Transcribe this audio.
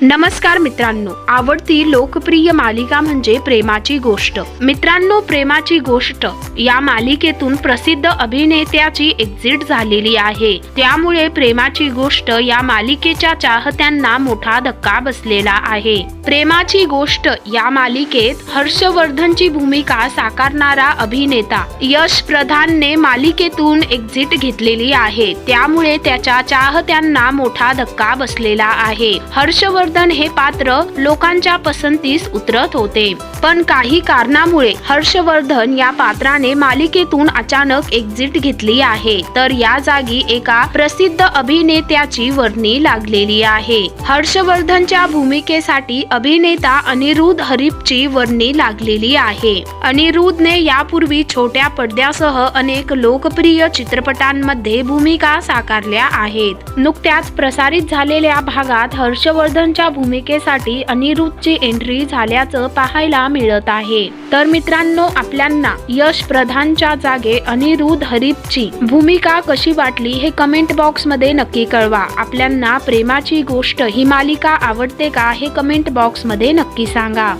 नमस्कार मित्रांनो आवडती लोकप्रिय मालिका म्हणजे प्रेमाची गोष्ट. मित्रांनो प्रेमाची गोष्ट या मालिकेतून प्रसिद्ध अभिनेत्याची एक्झिट झालेली आहे. त्यामुळे प्रेमाची गोष्ट या मालिकेच्या चाहत्यांना मोठा धक्का बसलेला आहे. प्रेमाची गोष्ट या मालिकेत हर्षवर्धनची भूमिका साकारणारा अभिनेता यश प्रधानने मालिकेतून एक्झिट घेतलेली आहे. त्यामुळे त्याच्या चाहत्यांना मोठा धक्का बसलेला आहे. हर्षवर्धन हर्षवर्धन हे पात्र लोकांच्या पसंतीस उतरत होते. पण काही कारणामुळे हर्षवर्धन या पात्राने मालिकेतून अचानक एक्झिट घेतली आहे. तर या जागी एका प्रसिद्ध अभिनेत्याची वर्णी लागलेली आहे. हर्षवर्धनच्या भूमिकेसाठी अभिनेता अनिरुद्ध हरिपची वर्णी लागलेली आहे. अनिरुद्धने यापूर्वी छोट्या पडद्यासह अनेक लोकप्रिय चित्रपटांमध्ये भूमिका साकारल्या आहेत. नुकत्याच प्रसारित झालेल्या भागात हर्षवर्धन हर्षवर्धनच्या भूमिकेसाठी अनिरुद्धची एंट्री झाल्याचं पाहायला मिळत आहे. तर मित्रांनो आपल्यांना यश प्रधानच्या जागे अनिरुद्ध हरीपची भूमिका कशी वाटली हे कमेंट बॉक्समध्ये नक्की कळवा. आपल्यांना प्रेमाची गोष्ट ही मालिका आवडते का हे कमेंट बॉक्समध्ये नक्की सांगा.